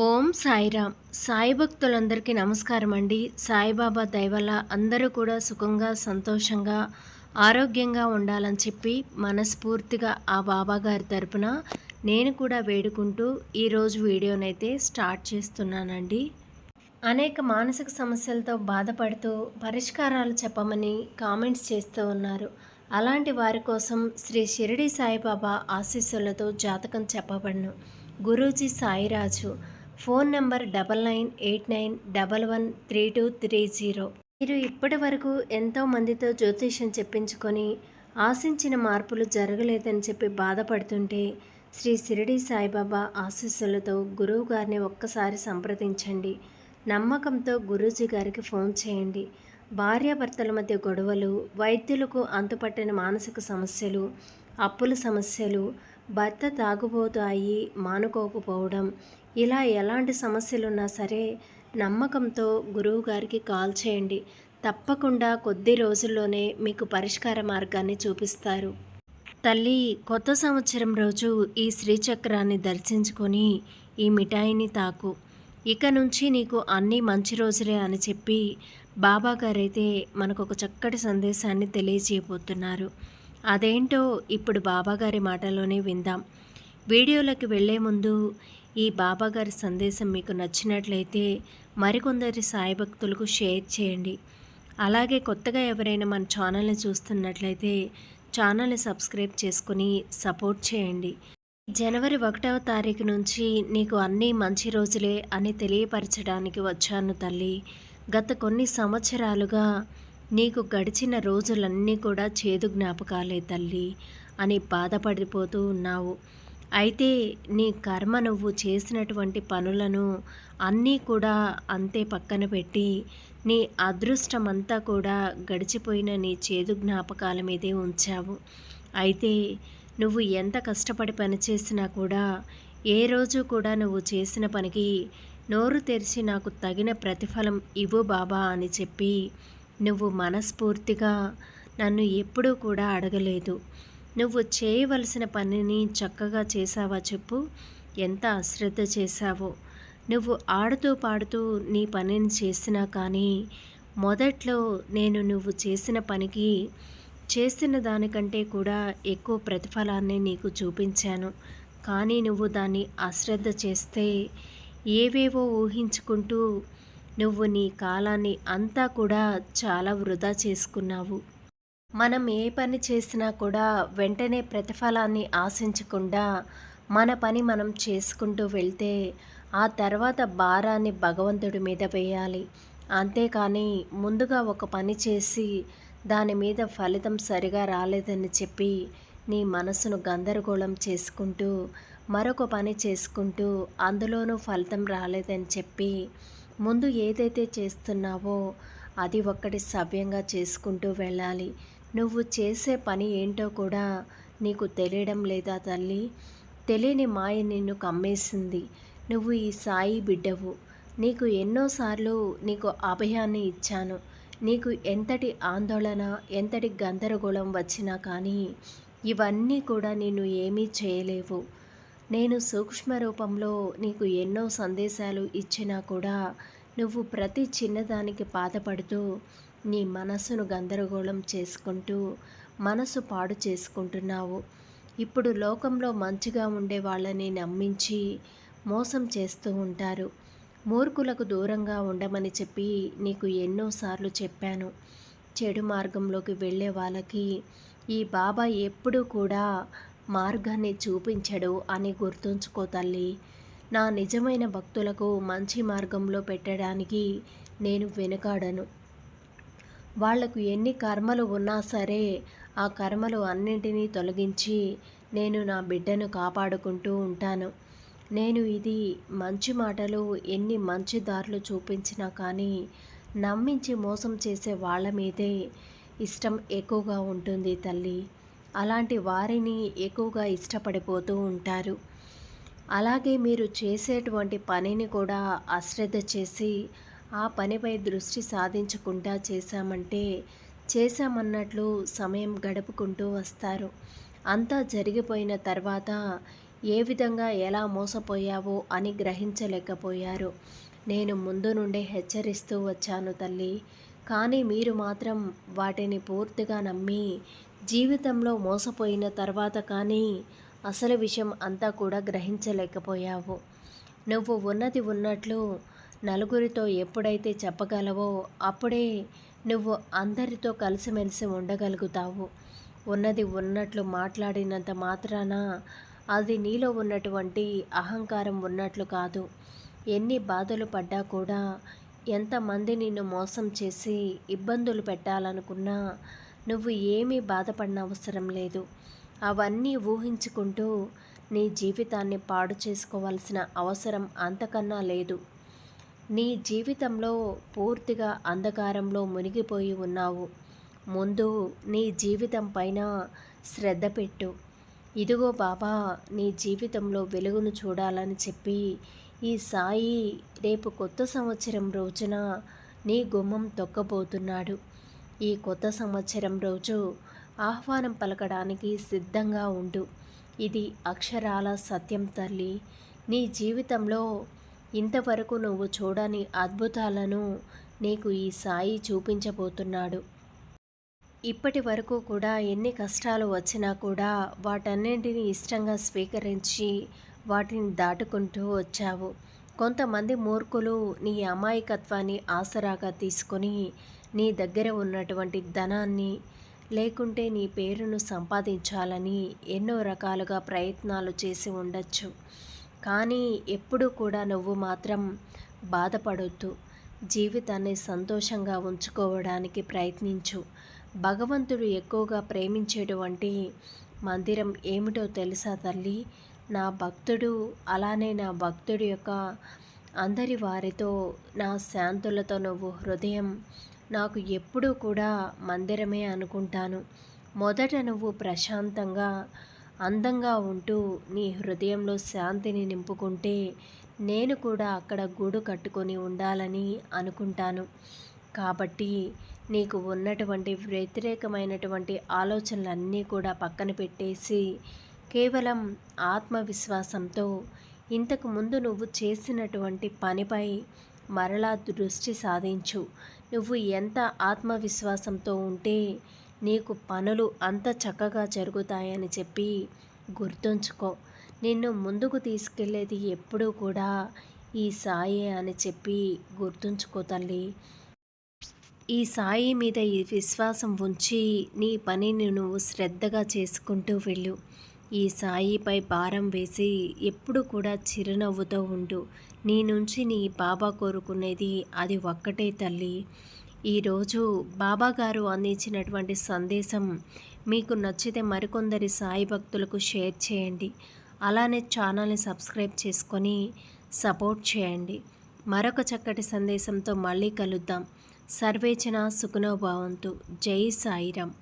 ఓం సాయిరామ్. సాయి భక్తులందరికీ నమస్కారం అండి సాయిబాబా దయవల్ల అందరూ కూడా సుఖంగా సంతోషంగా ఆరోగ్యంగా ఉండాలని చెప్పి మనస్ఫూర్తిగా ఆ బాబా గారి తరపున నేను కూడా వేడుకుంటూ ఈరోజు వీడియోనైతే స్టార్ట్ చేస్తున్నానండి. అనేక మానసిక సమస్యలతో బాధపడుతూ పరిష్కారాలు చెప్పమని కామెంట్స్ చేస్తూ ఉన్నారు. అలాంటి వారి కోసం శ్రీ షిరిడి సాయిబాబా ఆశీస్సులతో జాతకం చెప్పబడను. Guruji Sairaju. Phone number double nine eight nine double one three two three zero. మీరు ఇప్పటి వరకు ఎంతో మందితో జ్యోతిష్యం చెప్పించుకొని ఆశించిన మార్పులు జరగలేదని చెప్పి బాధపడుతుంటే శ్రీ సిరిడి సాయిబాబా ఆశీస్సులతో గురువు గారిని ఒక్కసారి సంప్రదించండి. నమ్మకంతో గురూజీ గారికి ఫోన్ చేయండి. భార్యాభర్తల మధ్య గొడవలు వైద్యులకు అంతుపట్టిన మానసిక సమస్యలు అప్పుల సమస్యలు భర్త తాగుబోతు అయ్యి మానుకోకపోవడం ఇలా ఎలాంటి సమస్యలున్నా సరే నమ్మకంతో గురువు గారికి కాల్ చేయండి. తప్పకుండా కొద్ది రోజుల్లోనే మీకు పరిష్కార మార్గాన్ని చూపిస్తారు. తల్లి కొత్త సంవత్సరం రోజు ఈ శ్రీచక్రాన్ని దర్శించుకొని ఈ మిఠాయిని తాకు. ఇక నుంచి నీకు అన్నీ మంచి రోజులే అని చెప్పి బాబా గారైతే మనకు ఒక చక్కటి సందేశాన్ని తెలియజేయబోతున్నారు. అదేంటో ఇప్పుడు బాబాగారి మాటలోనే విందాం. వీడియోలోకి వెళ్ళే ముందు ఈ బాబాగారి సందేశం మీకు నచ్చినట్లయితే మరికొందరి సాయి భక్తులకు షేర్ చేయండి. అలాగే కొత్తగా ఎవరైనా మన ఛానల్ని చూస్తున్నట్లయితే ఛానల్ని సబ్స్క్రైబ్ చేసుకుని సపోర్ట్ చేయండి. జనవరి ఒకటవ తారీఖు నుంచి నీకు అన్నీ మంచి రోజులే అని తెలియపరచడానికి వచ్చాను తల్లి. గత కొన్ని సంవత్సరాలుగా నీకు గడిచిన రోజులన్నీ కూడా చేదు జ్ఞాపకాలే తల్లి అని బాధపడిపోతూ ఉన్నావు. అయితే నీ కర్మ నువ్వు చేసినటువంటి పనులను అన్నీ కూడా అంతే పక్కన పెట్టి నీ అదృష్టమంతా కూడా గడిచిపోయిన నీ చేదు జ్ఞాపకాల మీదే ఉంచావు. అయితే నువ్వు ఎంత కష్టపడి పనిచేసినా కూడా ఏ రోజు కూడా నువ్వు చేసిన పనికి నోరు తెరిచి నాకు తగిన ప్రతిఫలం ఇవ్వు బాబా అని చెప్పి నువ్వు మనస్ఫూర్తిగా నన్ను ఎప్పుడూ కూడా అడగలేదు. నువ్వు చేయవలసిన పనిని చక్కగా చేశావా చెప్పు. ఎంత అశ్రద్ధ చేశావో. నువ్వు ఆడుతూ పాడుతూ నీ పనిని చేసినా కానీ మొదట్లో నేను నువ్వు చేసిన పనికి చేసిన దానికంటే కూడా ఎక్కువ ప్రతిఫలాన్ని నీకు చూపించాను. కానీ నువ్వు దాన్ని అశ్రద్ధ చేస్తే ఏవేవో ఊహించుకుంటూ నువ్వు నీ కాలాన్ని అంతా కూడా చాలా వృధా చేసుకున్నావు. మనం ఏ పని చేసినా కూడా వెంటనే ప్రతిఫలాన్ని ఆశించకుండా మన పని మనం చేసుకుంటూ వెళ్తే ఆ తర్వాత భారాన్ని భగవంతుడి మీద వేయాలి. అంతేకాని ముందుగా ఒక పని చేసి దాని మీద ఫలితం సరిగా రాలేదని చెప్పి నీ మనసును గందరగోళం చేసుకుంటూ మరొక పని చేసుకుంటూ అందులోనూ ఫలితం రాలేదని చెప్పి ముందు ఏదైతే చేస్తున్నావో అది ఒక్కటి సవ్యంగా చేసుకుంటూ వెళ్ళాలి. నువ్వు చేసే పని ఏంటో కూడా నీకు తెలియడం లేదా తల్లి? తెలియని మాయ నిన్ను కమ్మేసింది. నువ్వు ఈ సాయి బిడ్డవు. నీకు ఎన్నోసార్లు నీకు అభయాన్ని ఇచ్చాను. నీకు ఎంతటి ఆందోళన ఎంతటి గందరగోళం వచ్చినా కానీ ఇవన్నీ కూడా నేను ఏమీ చేయలేవు. నేను సూక్ష్మ రూపంలో నీకు ఎన్నో సందేశాలు ఇచ్చినా కూడా నువ్వు ప్రతి చిన్నదానికి బాధపడుతూ నీ మనసును గందరగోళం చేసుకుంటూ మనసు పాడు చేసుకుంటున్నావు. ఇప్పుడు లోకంలో మంచిగా ఉండే వాళ్ళని నమ్మించి మోసం చేస్తూ ఉంటారు. మూర్ఖులకు దూరంగా ఉండమని చెప్పి నీకు ఎన్నోసార్లు చెప్పాను. చెడు మార్గంలోకి వెళ్ళే వాళ్ళకి ఈ బాబా ఎప్పుడూ కూడా మార్గాన్ని చూపించడు అని గుర్తుంచుకో తల్లి. నా నిజమైన భక్తులకు మంచి మార్గంలో పెట్టడానికి నేను వెనుకాడను. వాళ్ళకు ఎన్ని కర్మలు ఉన్నా సరే ఆ కర్మలు అన్నింటినీ తొలగించి నేను నా బిడ్డను కాపాడుకుంటూ ఉంటాను. నేను ఇది మంచి మాటలు ఎన్ని మంచి దారులు చూపించినా కానీ నమ్మించి మోసం చేసే వాళ్ళ మీదే ఇష్టం ఎక్కువగా ఉంటుంది తల్లి. అలాంటి వారిని ఎక్కువగా ఇష్టపడిపోతూ ఉంటారు. అలాగే మీరు చేసేటువంటి పనిని కూడా అశ్రద్ధ చేసి ఆ పనిపై దృష్టి సాధించకుండా చేశామంటే చేశామన్నట్లు సమయం గడుపుకుంటూ వస్తారు. అంతా జరిగిపోయిన తర్వాత ఏ విధంగా ఎలా మోసపోయావో అని గ్రహించలేకపోయారు. నేను ముందు నుండే హెచ్చరిస్తూ వచ్చాను తల్లి. కానీ మీరు మాత్రం వాటిని పూర్తిగా నమ్మి జీవితంలో మోసపోయిన తర్వాత కానీ అసలు విషయం అంతా కూడా గ్రహించలేకపోయావు. నువ్వు ఉన్నది ఉన్నట్లు నలుగురితో ఎప్పుడైతే చెప్పగలవో అప్పుడే నువ్వు అందరితో కలిసిమెలిసి ఉండగలుగుతావు. ఉన్నది ఉన్నట్లు మాట్లాడినంత మాత్రాన అది నీలో ఉన్నటువంటి అహంకారం ఉన్నట్లు కాదు. ఎన్ని బాధలు పడ్డా కూడా ఎంతమంది నిన్ను మోసం చేసి ఇబ్బందులు పెట్టాలనుకున్నా నువ్వు ఏమీ బాధపడిన అవసరం లేదు. అవన్నీ ఊహించుకుంటూ నీ జీవితాన్ని పాడు చేసుకోవాల్సిన అవసరం అంతకన్నా లేదు. నీ జీవితంలో పూర్తిగా అంధకారంలో మునిగిపోయి ఉన్నావు. ముందు నీ జీవితం పైన శ్రద్ధ పెట్టు. ఇదిగో బాబా నీ జీవితంలో వెలుగును చూడాలని చెప్పి ఈ సాయి రేపు కొత్త సంవత్సరం రోజున నీ గుమ్మం తొక్కబోతున్నాడు. ఈ కొత్త సంవత్సరం రోజు ఆహ్వానం పలకడానికి సిద్ధంగా ఉండు. ఇది అక్షరాల సత్యం తల్లి. నీ జీవితంలో ఇంతవరకు నువ్వు చూడని అద్భుతాలను నీకు ఈ సాయి చూపించబోతున్నాడు. ఇప్పటి వరకు కూడా ఎన్ని కష్టాలు వచ్చినా కూడా వాటన్నింటినీ ఇష్టంగా స్వీకరించి వాటిని దాటుకుంటూ వచ్చావు. కొంతమంది మూర్ఖులు నీ అమాయకత్వాన్ని ఆసరాగా తీసుకొని నీ దగ్గర ఉన్నటువంటి ధనాన్ని లేకుంటే నీ పేరును సంపాదించాలని ఎన్నో రకాలుగా ప్రయత్నాలు చేసి ఉండొచ్చు. కానీ ఎప్పుడూ కూడా నువ్వు మాత్రం బాధపడొద్దు. జీవితాన్ని సంతోషంగా ఉంచుకోవడానికి ప్రయత్నించు. భగవంతుడు ఎక్కువగా ప్రేమించేటువంటి మందిరం ఏమిటో తెలుసా తల్లి? నా భక్తుడు అలానే నా భక్తుడి యొక్క అందరి వారితో నా శాంతులతో నువ్వు హృదయం నాకు ఎప్పుడూ కూడా మందిరమే అనుకుంటాను. మొదట నువ్వు ప్రశాంతంగా అందంగా ఉంటూ నీ హృదయంలో శాంతిని నింపుకుంటే నేను కూడా అక్కడ గూడు కట్టుకొని ఉండాలని అనుకుంటాను. కాబట్టి నీకు ఉన్నటువంటి వ్యతిరేకమైనటువంటి ఆలోచనలన్నీ కూడా పక్కన పెట్టేసి కేవలం ఆత్మవిశ్వాసంతో ఇంతకు ముందు నువ్వు చేసినటువంటి పనిపై మరలా దృష్టి సాధించు. నువ్వు ఎంత ఆత్మవిశ్వాసంతో ఉంటే నీకు పనులు అంత చక్కగా జరుగుతాయని చెప్పి గుర్తుంచుకో. నిన్ను ముందుకు తీసుకెళ్ళేది ఎప్పుడూ కూడా ఈ సాయే అని చెప్పి గుర్తుంచుకో తల్లి. ఈ సాయి మీద ఈ విశ్వాసం ఉంచి నీ పనిని నువ్వు శ్రద్ధగా చేసుకుంటూ వెళ్ళు. ఈ సాయిపై భారం వేసి ఎప్పుడు కూడా చిరునవ్వుతో ఉండు. నీ నుంచి నీ బాబా కోరుకునేది అది ఒక్కటే తల్లి. ఈరోజు బాబాగారు అందించినటువంటి సందేశం మీకు నచ్చితే మరికొందరి సాయి భక్తులకు షేర్ చేయండి. అలానే ఛానల్ని సబ్స్క్రైబ్ చేసుకొని సపోర్ట్ చేయండి. మరొక చక్కటి సందేశంతో మళ్ళీ కలుద్దాం. సర్వేచన సుఖనోభావంతు జై సాయిరామ్.